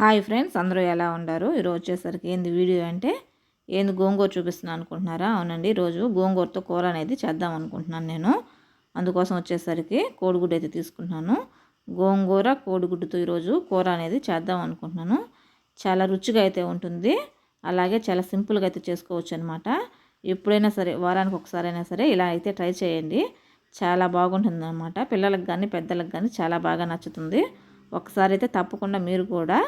Hi friends అందరూ ఎలా ఉన్నారు? ఈరోజు వచ్చేసరికి ఏంది వీడియో అంటే ఏంది గోంగూర చూపిస్తున్నాను అనుకుంటున్నారా? అవునండి ఈరోజు గోంగూరతో కూర అనేది చేద్దాం అనుకుంటున్నాను నేను. అందుకోసం వచ్చేసరికి కోడిగుడ్డు అయితే తీసుకుంటున్నాను. గోంగూర కోడిగుడ్డుతో ఈరోజు కూర అనేది చేద్దాం అనుకుంటున్నాను. చాలా రుచిగా అయితే ఉంటుంది. అలాగే చాలా సింపుల్గా అయితే చేసుకోవచ్చు అనమాట ఎప్పుడైనా సరే వారానికి ఒకసారైనా సరే ఇలా అయితే ట్రై చేయండి. చాలా బాగుంటుంది అనమాట పిల్లలకు కానీ పెద్దలకు కానీ చాలా బాగా నచ్చుతుంది. ఒకసారి అయితే తప్పకుండా మీరు కూడా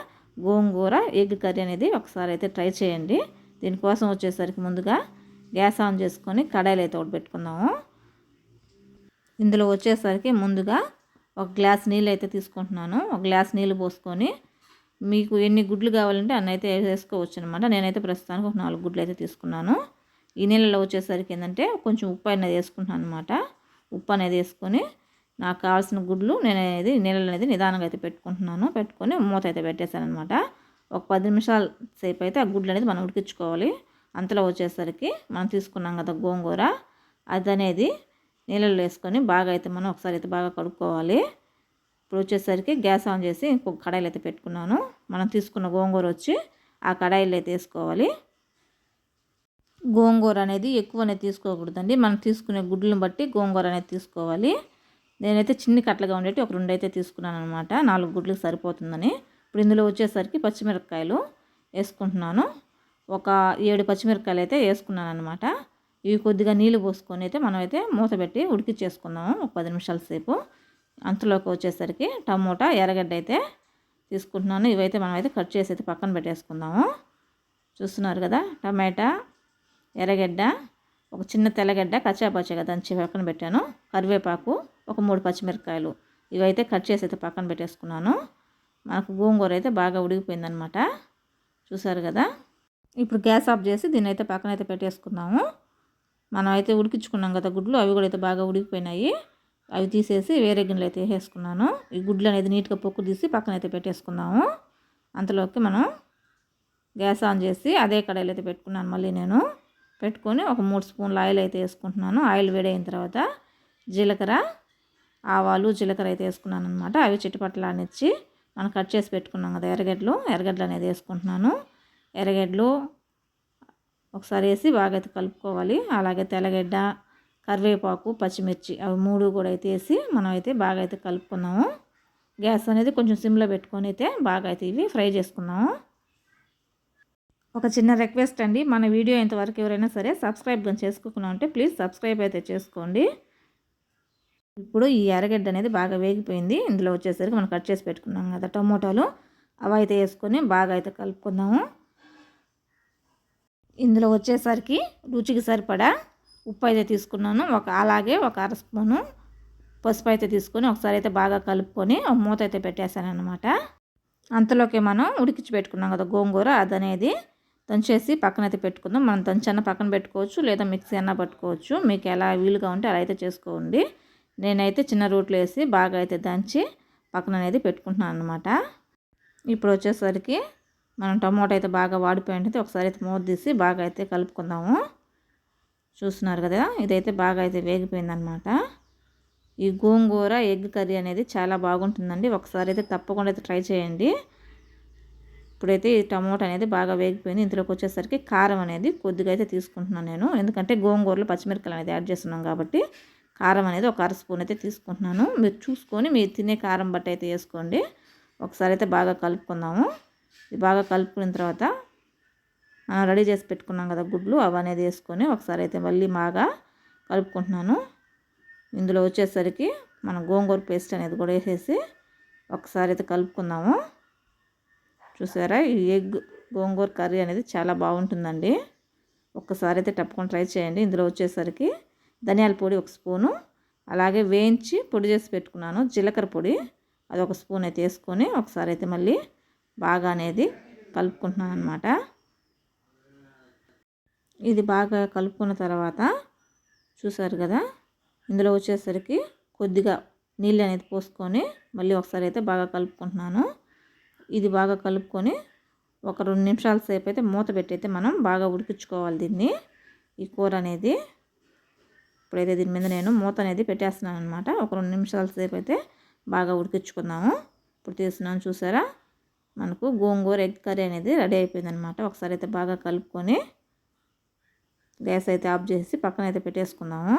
గోంగూర ఎగ్ కర్రీ అనేది ఒకసారి అయితే ట్రై చేయండి. దీనికోసం వచ్చేసరికి ముందుగా గ్యాస్ ఆన్ చేసుకొని కడాయిలు అయితే ఒకటి పెట్టుకుందాము ఇందులో వచ్చేసరికి ముందుగా ఒక గ్లాస్ నీళ్ళు అయితే తీసుకుంటున్నాను. ఒక గ్లాస్ నీళ్ళు పోసుకొని మీకు ఎన్ని గుడ్లు కావాలంటే అన్న అయితే వేసుకోవచ్చు అనమాట నేనైతే ప్రస్తుతానికి ఒక నాలుగు గుడ్లు అయితే తీసుకున్నాను. ఈ నీళ్ళలో వచ్చేసరికి ఏంటంటే కొంచెం ఉప్పు అనేది వేసుకుంటున్నాను అనమాట ఉప్పు అనేది వేసుకొని నాకు కావాల్సిన గుడ్లు నేను అనేది నీళ్ళు అనేది నిదానంగా అయితే పెట్టుకుంటున్నాను. పెట్టుకొని మూత అయితే పెట్టేశాను అనమాట ఒక పది నిమిషాల సేపు అయితే ఆ గుడ్లు అనేది మనం ఉడికించుకోవాలి. అంతలో వచ్చేసరికి మనం తీసుకున్నాం కదా గోంగూర అది అనేది నీళ్ళలో వేసుకొని బాగా అయితే మనం ఒకసారి అయితే బాగా కడుక్కోవాలి. ఇప్పుడు వచ్చేసరికి గ్యాస్ ఆన్ చేసి ఇంకొక కడాయిలు అయితే పెట్టుకున్నాను. మనం తీసుకున్న గోంగూర వచ్చి ఆ కడాయిలు అయితే వేసుకోవాలి. గోంగూర అనేది ఎక్కువనే తీసుకోకూడదండి. మనం తీసుకునే గుడ్లను బట్టి గోంగూర అనేది తీసుకోవాలి. నేనైతే చిన్ని కట్టలుగా ఉండేటి ఒక రెండు అయితే తీసుకున్నాను అనమాట నాలుగు గుడ్లకు సరిపోతుందని. ఇప్పుడు ఇందులో వచ్చేసరికి పచ్చిమిరపకాయలు వేసుకుంటున్నాను. ఒక ఏడు పచ్చిమిరపకాయలు అయితే వేసుకున్నాను అనమాట ఇవి కొద్దిగా నీళ్ళు పోసుకొని అయితే మనం అయితే మూత పెట్టి ఉడికిచ్చేసుకుందాము ఒక పది నిమిషాల సేపు. అంతలోకి వచ్చేసరికి టమోటా ఎర్రగడ్డ అయితే తీసుకుంటున్నాను. ఇవైతే మనం అయితే కట్ చేసి అయితే పక్కన పెట్టేసుకుందాము. చూస్తున్నారు కదా టమాటా ఎర్రగడ్డ ఒక చిన్న తెల్లగడ్డ కచ్చాపచ్చగా దంచి పక్కన పెట్టాను. కరివేపాకు ఒక మూడు పచ్చిమిరపకాయలు ఇవైతే కట్ చేసి అయితే పక్కన పెట్టేసుకున్నాను. మనకు గోంగూర అయితే బాగా ఉడికిపోయిందనమాట చూసారు కదా? ఇప్పుడు గ్యాస్ ఆఫ్ చేసి దీన్ని అయితే పక్కన అయితే పెట్టేసుకున్నాము. మనం అయితే ఉడికించుకున్నాం కదా గుడ్లు అవి కూడా అయితే బాగా ఉడికిపోయినాయి. అవి తీసేసి వేరే గిన్నెలు అయితే వేసేసుకున్నాను. ఈ గుడ్లు అనేది నీట్గా పొక్కు తీసి పక్కన అయితే పెట్టేసుకున్నాము. అంతలోకి మనం గ్యాస్ ఆన్ చేసి అదే కడాయిలు అయితే పెట్టుకున్నాను మళ్ళీ నేను. పెట్టుకొని ఒక మూడు స్పూన్ల ఆయిల్ అయితే వేసుకుంటున్నాను. ఆయిల్ వేడైన తర్వాత జీలకర్ర ఆవాలు జీలకర్ర అయితే వేసుకున్నాను అనమాట అవి చిట్టుపట్టలానిచ్చి మనం కట్ చేసి పెట్టుకున్నాం కదా ఎర్రగడ్డలు. ఎర్రగడ్డలు అనేది వేసుకుంటున్నాను. ఎర్రగడ్డలు ఒకసారి వేసి బాగా అయితే కలుపుకోవాలి. అలాగే తెల్లగడ్డ కరివేపాకు పచ్చిమిర్చి అవి మూడు కూడా అయితే వేసి మనం అయితే బాగా అయితే కలుపుకున్నాము. గ్యాస్ అనేది కొంచెం సిమ్లో పెట్టుకొని అయితే బాగా అయితే ఇవి ఫ్రై చేసుకున్నాము. ఒక చిన్న రిక్వెస్ట్ అండి. మన వీడియో ఇంతవరకు ఎవరైనా సరే సబ్స్క్రైబ్ కానీ చేసుకోకుండా ఉంటే ప్లీజ్ సబ్స్క్రైబ్ అయితే చేసుకోండి. ఇప్పుడు ఈ ఎర్రగడ్డ అనేది బాగా వేగిపోయింది. ఇందులో వచ్చేసరికి మనం కట్ చేసి పెట్టుకున్నాం కదా టమోటాలు. అవి అయితే వేసుకొని బాగా అయితే కలుపుకుందాము. ఇందులో వచ్చేసరికి రుచికి సరిపడా ఉప్పు అయితే తీసుకున్నాను. ఒక అలాగే ఒక అర స్పూను పసుపు అయితే తీసుకొని ఒకసారి అయితే బాగా కలుపుకొని ఒక మూత అయితే పెట్టేశాను అనమాట అంతలోకి మనం ఉడికించి పెట్టుకున్నాం కదా గోంగూర అదనేది. దంచేసి పక్కన అయితే పెట్టుకుందాం. మనం దంచన్న పక్కన పెట్టుకోవచ్చు లేదా మిక్సీ అన్న పట్టుకోవచ్చు. మీకు ఎలా వీలుగా ఉంటే అలా అయితే చేసుకోండి. నేనైతే చిన్న రూట్లో వేసి బాగా అయితే దంచి పక్కన అనేది పెట్టుకుంటున్నాను అనమాట ఇప్పుడు వచ్చేసరికి మనం టమోటా అయితే బాగా వాడిపోయింది ఒకసారి అయితే మూత తీసి బాగా అయితే కలుపుకుందాము. చూస్తున్నారు కదా ఇదైతే బాగా అయితే వేగిపోయిందనమాట ఈ గోంగూర ఎగ్ కర్రీ అనేది చాలా బాగుంటుందండి. ఒకసారి అయితే తప్పకుండా అయితే ట్రై చేయండి. ఇప్పుడైతే ఈ టమోటా అనేది బాగా వేగిపోయింది. ఇందులోకి వచ్చేసరికి కారం అనేది కొద్దిగా అయితే తీసుకుంటున్నాను నేను. ఎందుకంటే గోంగూరలో పచ్చిమిరపకాయలు అనేది యాడ్ చేస్తున్నాం కాబట్టి కారం అనేది ఒక అర స్పూన్ అయితే తీసుకుంటున్నాను. మీరు చూసుకొని మీరు తినే కారం బట్టి అయితే వేసుకోండి. ఒకసారి అయితే బాగా కలుపుకుందాము. ఇది బాగా కలుపుకున్న తర్వాత మనం రెడీ చేసి పెట్టుకున్నాం కదా గుడ్లు అవి అనేది వేసుకొని ఒకసారి అయితే మళ్ళీ బాగా కలుపుకుంటున్నాను. ఇందులో వచ్చేసరికి మనం గోంగూర పేస్ట్ అనేది కూడా వేసేసి ఒకసారి అయితే కలుపుకుందాము. చూసారా? ఈ ఎగ్ గోంగూర కర్రీ అనేది చాలా బాగుంటుందండి. ఒక్కసారి అయితే తప్పకుండా ట్రై చేయండి. ఇందులో వచ్చేసరికి ధనియాల పొడి ఒక స్పూను అలాగే వేయించి పొడి చేసి పెట్టుకున్నాను. జీలకర్ర పొడి అది ఒక స్పూన్ అయితే వేసుకొని ఒకసారి అయితే మళ్ళీ బాగా అనేది కలుపుకుంటున్నాను అనమాట ఇది బాగా కలుపుకున్న తర్వాత చూసారు కదా ఇందులో వచ్చేసరికి కొద్దిగా నీళ్ళు అనేది పోసుకొని మళ్ళీ ఒకసారి అయితే బాగా కలుపుకుంటున్నాను. ఇది బాగా కలుపుకొని ఒక రెండు నిమిషాల సేపు అయితే మూత పెట్టి అయితే మనం బాగా ఉడికించుకోవాలి దీన్ని. ఈ కూర అనేది ఇప్పుడైతే దీని మీద నేను మూత అనేది పెట్టేస్తున్నాను అనమాట ఒక రెండు నిమిషాల సేపు అయితే బాగా ఉడికించుకుందాము. ఇప్పుడు తీస్తున్నాను చూసారా? మనకు గోంగూర ఎగ్ కర్రీ అనేది రెడీ అయిపోయిందనమాట ఒకసారి అయితే బాగా కలుపుకొని గ్యాస్ అయితే ఆఫ్ చేసి పక్కన అయితే పెట్టేసుకుందాము.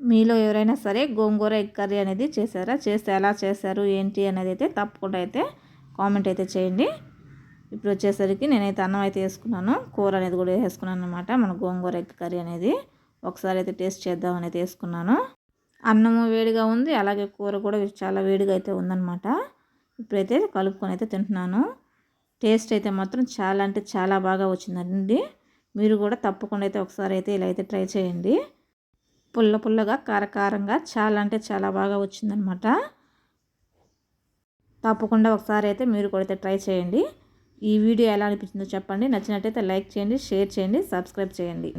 మీలో ఎవరైనా సరే గోంగూర ఎగ్ కర్రీ అనేది చేశారా? చేస్తే ఎలా చేశారు? ఏంటి అనేది అయితే తప్పకుండా అయితే కామెంట్ అయితే చేయండి. ఇప్పుడు వచ్చేసరికి నేనైతే అన్నం అయితే వేసుకున్నాను. కూర అనేది కూడా వేసుకున్నాను అనమాట మన గోంగూర ఎగ్ కర్రీ అనేది. ఒకసారి అయితే టేస్ట్ చేద్దామని అయితే వేసుకున్నాను. అన్నము వేడిగా ఉంది అలాగే కూర కూడా చాలా వేడిగా అయితే ఉందన్నమాట. ఇప్పుడైతే కలుపుకొని అయితే తింటున్నాను. టేస్ట్ అయితే మాత్రం చాలా అంటే చాలా బాగా వచ్చిందండి. మీరు కూడా తప్పకుండా అయితే ఒకసారి అయితే ఇలా అయితే ట్రై చేయండి. పుల్ల పుల్లగా కారకారంగా చాలా అంటే చాలా బాగా వచ్చిందనమాట తప్పకుండా ఒకసారి అయితే మీరు కూడా అయితే ట్రై చేయండి. ఈ వీడియో ఎలా అనిపించిందో చెప్పండి. నచ్చినట్టయితే లైక్ చేయండి షేర్ చేయండి సబ్స్క్రైబ్ చేయండి.